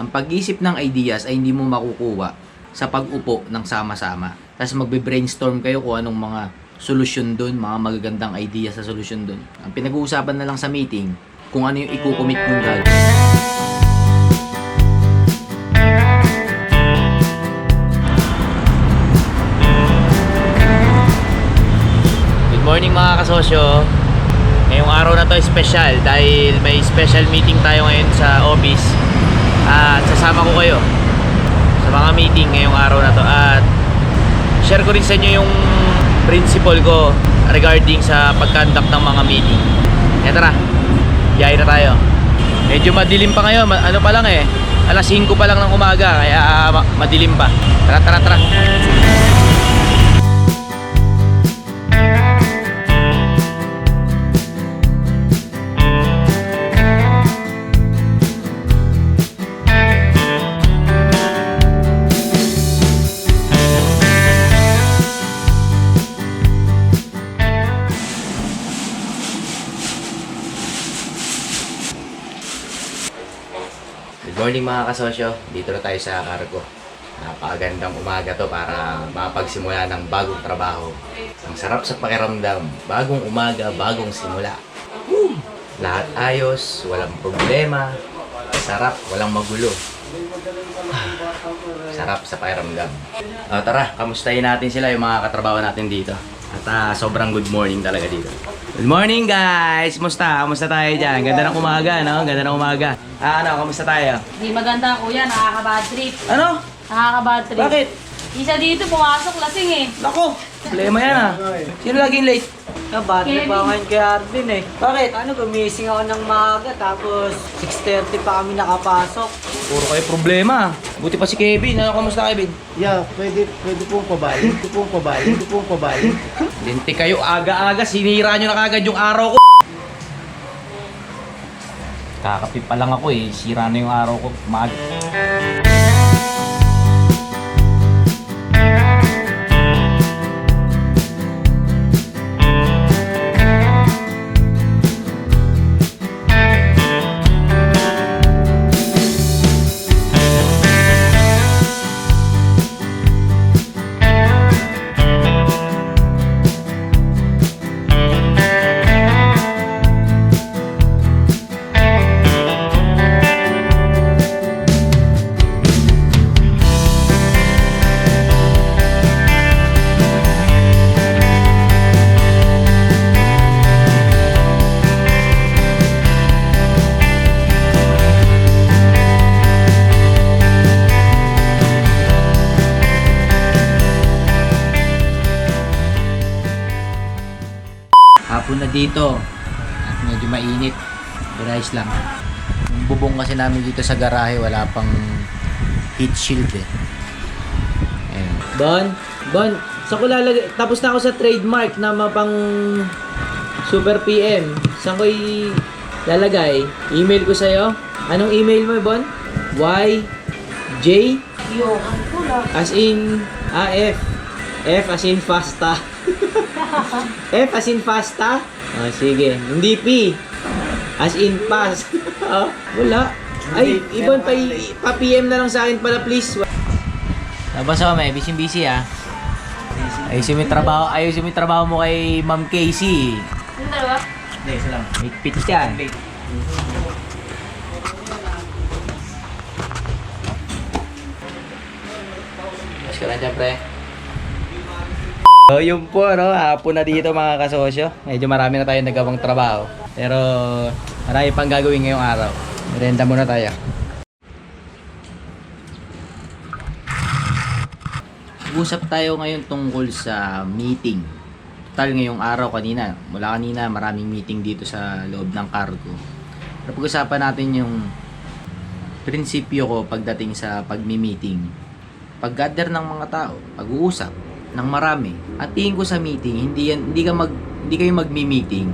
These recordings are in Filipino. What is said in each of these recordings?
ang pag-isip ng ideas ay hindi mo makukuha sa pag-upo ng sama-sama. Tapos magbe-brainstorm kayo kung anong mga solusyon doon, mga magagandang ideas sa solusyon doon. Ang pinag-uusapan na lang sa meeting, kung ano yung ikukomit mong gagawin. Good morning mga kasosyo. Ngayong araw na to ay special dahil may special meeting tayo ngayon sa office. At sasama ko kayo sa mga meeting ngayong araw na to. At share ko rin sa inyo yung principle ko regarding sa pag-conduct ng mga meeting. Kaya tara, biyahe na tayo. Medyo madilim pa ngayon. Ano pa lang eh. Alas 5 pa lang ng umaga. Kaya ma- madilim pa. Tara, tara, tara. Morning mga kasosyo. Dito na tayo sa Cargo. Napakagandang umaga to para mapagsimula ng bagong trabaho. Ang sarap sa pakiramdam. Bagong umaga, bagong simula. Woo! Lahat ayos, walang problema. Sarap, walang magulo. Sarap sa pakiramdam. O tara, kamustahin natin sila yung mga katrabaho natin dito. At ah, sobrang good morning talaga dito. Good morning guys! Musta? Kamusta tayo dyan? Ganda ng umaga, no? Ganda ng umaga. Ah, ano? Kamusta tayo? Hindi maganda kuya, nakaka-bad trip. Ano? Nakaka-bad trip. Bakit? Isa dito, pumasok lasing eh. Nako! Problema yan ah. Sino laging late? Nabati pa ako ngayon kay Arvin eh. Bakit? Ano, gumising ako ng maaga tapos 6.30 pa kami nakapasok. Puro kayo problema. Buti pa si Kevin. Ano, kamusta Kevin? Yeah, pwede, pwede pong pabayo. Pwede pong pabayo. Pwede pong pabayo. Linti kayo aga-aga. Sinira nyo na kagad yung araw ko. Kakapi pa lang ako eh. Sira na yung araw ko. Mag... dito. At medyo mainit. Ayos lang. Yung bubong kasi namin dito sa garahe, wala pang heat shield eh. Ayun. Bon, Bon, saan ko lalagay? Tapos na ako sa trademark na mapang Super PM. Saan ko lalagay? Email ko sa'yo. Anong email mo, Bon? Y J as in ah, F. F as in fasta. F as in fasta. Ah, sige. Hindi P. As in pass. Ah, wala. Ay, ibon pa, pa PM na lang sa akin pala please. Labas ako, may busy busy ah. Ayusin mo yung trabaho, ayusin mo yung trabaho mo kay Ma'am Casey. Ano dalawa? Hindi, isa lang. May pitch yan. Mas ka lang dyan, pre. So, yun po, no? Hapon na dito, mga kasosyo. Medyo marami na tayong nagawang trabaho. Pero, marami pang gagawin ngayong araw. Merenda muna tayo. Usap tayo ngayon tungkol sa meeting. Total ngayong araw kanina, mula kanina maraming meeting dito sa loob ng cargo. Pero pag-usapan natin yung prinsipyo ko pagdating sa pagmi-meeting. Pag-gather ng mga tao, pag-uusap ng marami. At tingin ko sa meeting, hindi yan hindi ka mag hindi kayo magmi-meeting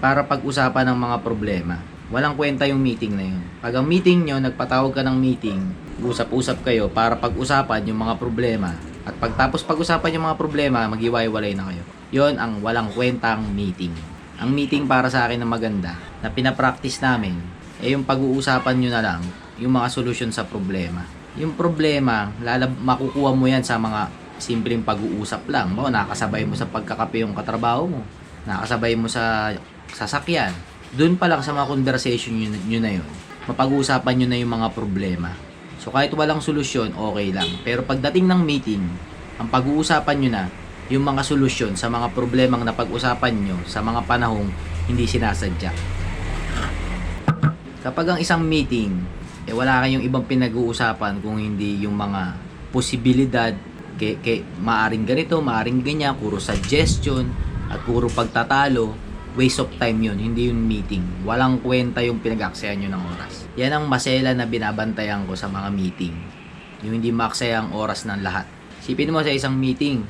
para pag-usapan ng mga problema. Walang kwenta yung meeting na yun. Pag ang meeting nyo, nagpatawag ka ng meeting, usap-usap kayo para pag-usapan yung mga problema. At pagtapos pag-usapan yung mga problema, mag-iwalay na kayo. Yon ang walang kwentang meeting. Ang meeting para sa akin na maganda, na pinapractice namin, eh yung pag-uusapan nyo na lang, yung mga solusyon sa problema. Yung problema, lalab makukuha mo yan sa mga simpleng pag-uusap lang. Mo, nakasabay mo sa pagkakape yung katrabaho mo. Nakasabay mo sa sasakyan. Doon pa lang sa mga conversation nyo, nyo na yun, mapag-uusapan nyo na yung mga problema. So kahit walang solusyon, okay lang. Pero pagdating ng meeting, ang pag-uusapan nyo na yung mga solusyon sa mga problemang napag-usapan nyo sa mga panahong hindi sinasadya. Kapag ang isang meeting, eh wala kayong ibang pinag-uusapan kung hindi yung mga posibilidad, kay, kay, maaring ganito, maaring ganyan, puro suggestion, at puro pagtatalo, waste of time yun, hindi yung meeting. Walang kwenta yung pinag-aksayan nyo ng oras. Yan ang masela na binabantayan ko sa mga meeting. Yung hindi maksaya ang oras ng lahat. Sipin mo sa isang meeting,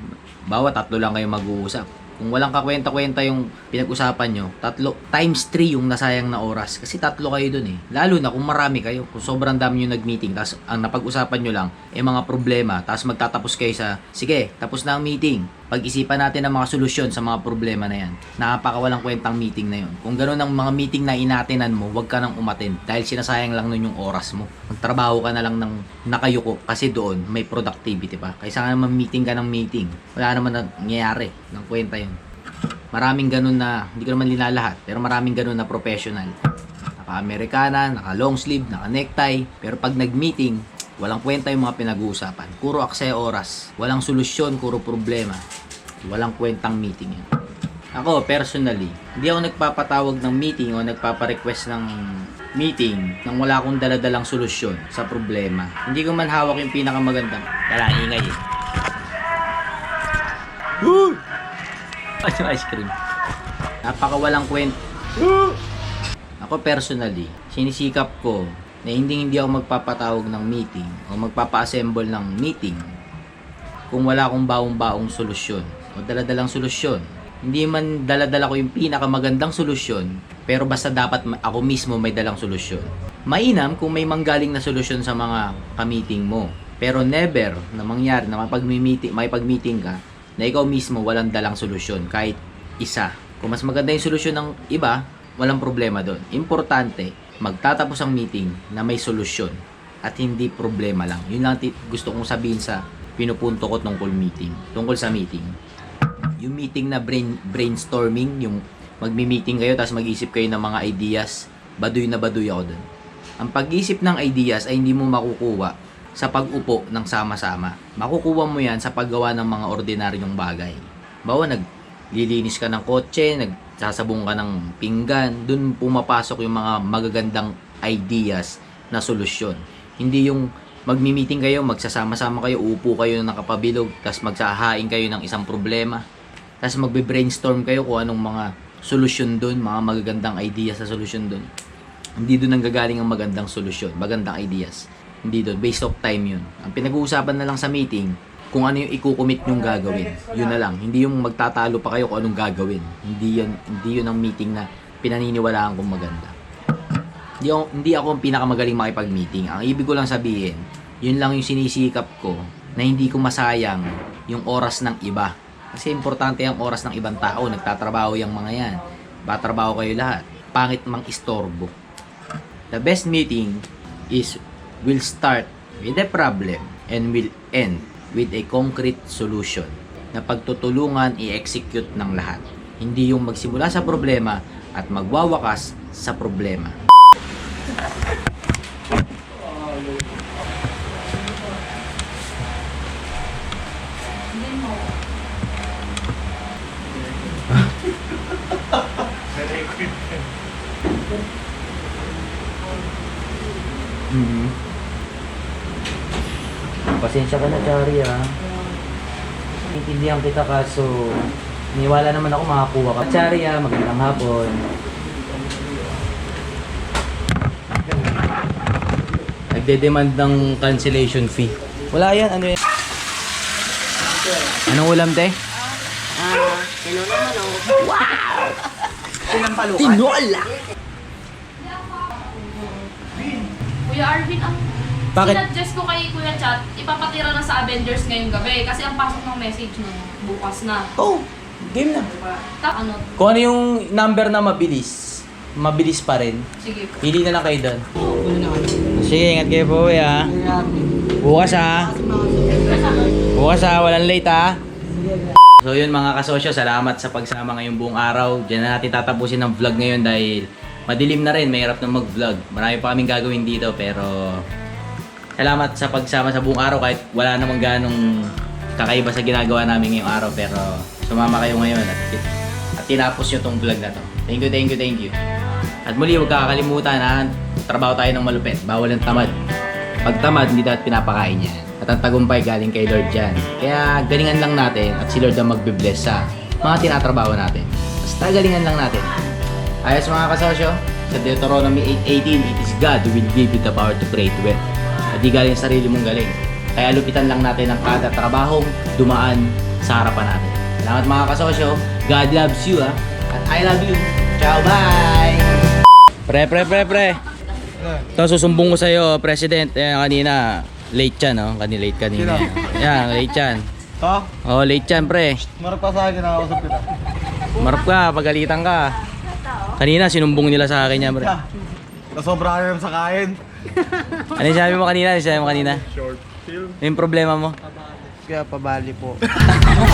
bawat tatlo lang kayo mag-uusap. Kung walang kakwenta-kwenta yung pinag-usapan nyo, tatlo, times 3 yung nasayang na oras. Kasi tatlo kayo dun eh. Lalo na kung marami kayo. Kung sobrang dami yung nag-meeting, tapos ang napag-usapan nyo lang, eh mga problema, tapos magtatapos kayo sa, sige, tapos na ang meeting. Pag-isipan natin ang mga solusyon sa mga problema na yan. Napakawalang kwentang meeting na yun. Kung gano'n ang mga meeting na inatinan mo, wag ka nang umatin dahil sinasayang lang nun yung oras mo. Magtrabaho ka na lang ng nakayuko kasi doon may productivity pa. Kaysa nga naman meeting ka ng meeting, wala naman nangyayari ng kwenta yun. Maraming ganun na, hindi ko naman linalahat, pero maraming ganun na professional. Naka-Amerikana, naka-long sleeve, naka-necktie, pero pag nag-meeting, walang kwenta yung mga pinag-uusapan. Puro aksaya oras. Walang solusyon, puro problema. Walang kwentang meeting yun. Ako, personally, hindi ako nagpapatawag ng meeting o nagpapa-request ng meeting nang wala akong daladalang solusyon sa problema. Hindi ko man hawak yung pinakamagandang. Kaya ingay eh. Woo! Yung ice cream. Napakawalang kwent. Ako personally, sinisikap ko na hindi hindi ako magpapatawag ng meeting o magpapa-assemble ng meeting kung wala akong baong-baong solusyon o daladalang solusyon. Hindi man daladala ko yung pinakamagandang solusyon, pero basta dapat ako mismo may dalang solusyon. Mainam kung may manggaling na solusyon sa mga ka-meeting mo. Pero never na mangyari na mapag-meeting, may pag-meeting ka na ikaw mismo walang dalang solusyon kahit isa. Kung mas maganda yung solusyon ng iba, walang problema doon. Importante, magtatapos ang meeting na may solusyon at hindi problema lang. Yun lang gusto kong sabihin sa pinupunto ko tungkol meeting, tungkol sa meeting. Yung meeting na brain, brainstorming, yung magmi-meeting kayo tapos mag-isip kayo ng mga ideas, baduy na baduy ako doon. Ang pag-isip ng ideas ay hindi mo makukuha sa pag-upo ng sama-sama. Makukuha mo yan sa paggawa ng mga ordinaryong bagay. Bawa naglilinis ka ng kotse, nagsasabong ka ng pinggan, dun pumapasok yung mga magagandang ideas na solusyon. Hindi yung magmi-meeting kayo, magsasama-sama kayo, upo kayo ng nakapabilog, tapos magsahain kayo ng isang problema. Tapos magbe-brainstorm kayo kung anong mga solusyon doon, mga magagandang ideas sa solusyon doon. Hindi doon ang gagaling ang magandang solusyon, magandang ideas. Hindi doon, based of time yun. Ang pinag-uusapan na lang sa meeting, kung ano yung ikukomit yung gagawin. Yun na lang. Hindi yung magtatalo pa kayo kung anong gagawin. Hindi yun, hindi yun ang meeting na pinaniniwalaan kong maganda. Hindi ako, hindi ako ang pinakamagaling makipag-meeting. Ang ibig ko lang sabihin, yun lang yung sinisikap ko na hindi ko masayang yung oras ng iba. Kasi importante ang oras ng ibang tao. Nagtatrabaho yung mga yan. Batrabaho kayo lahat. Pangit mang istorbo. The best meeting is will start with a problem and will end with a concrete solution na pagtutulungan i-execute ng lahat. Hindi yung magsimula sa problema at magwawakas sa problema. mm Pasensya ka na, Chari, ha. Intindihan kita kaso niwala naman ako makakuha ka. Chari, ha. Magandang hapon. Nagde-demand ng cancellation fee. Wala yan. Ano yan? Anong ulam, te? Kuya Arvin, ang Bakit? sinadjust ko kay Kuya Chat, ipapatira na sa Avengers ngayong gabi kasi ang pasok ng message nun bukas na. Oh, game na. Ta ano? Kung ano yung number na mabilis, mabilis pa rin. Sige po. Pili na lang kayo doon. Sige, ingat kayo po ha. Bukas ha. Bukas ha, walang late ha. So yun mga kasosyo, salamat sa pagsama ngayong buong araw. Diyan na natin tatapusin ang vlog ngayon dahil madilim na rin, mahirap na mag-vlog. Marami pa kaming gagawin dito pero salamat sa pagsama sa buong araw kahit wala namang ganong kakaiba sa ginagawa namin ngayong araw pero sumama kayo ngayon at, at tinapos nyo tong vlog na to. Thank you, thank you, thank you. At muli, huwag kakalimutan ha, trabaho tayo ng malupit, bawal ang tamad. Pag tamad, hindi dapat pinapakain yan. At ang tagumpay galing kay Lord dyan. Kaya galingan lang natin at si Lord ang magbe-bless sa mga tinatrabaho natin. Basta galingan lang natin. Ayos mga kasosyo, sa Deuteronomy 8.18, It is God who will give you the power to pray to it. At di galing sa sarili mong galing. Kaya lupitan lang natin ang kada trabahong dumaan sa harapan natin. Salamat mga kasosyo. God loves you ha. At I love you. Ciao, bye! Pre, pre, pre, pre. Ito, susumbong ko sa'yo, President. Ayan, kanina, late yan, no? Kanina, late kanina. Yan, late yan. Ha? Oh, late yan, pre. Marap pa sa akin, nakakausap kita. Marap ka, pagalitan ka. Kanina, sinumbong nila sa akin yan, pre. Nasobra ka sa kain. Ano yung sabi mo kanina? Ano yung sabi mo kanina? Short film. Ano yung problema mo? Kaya pabali po.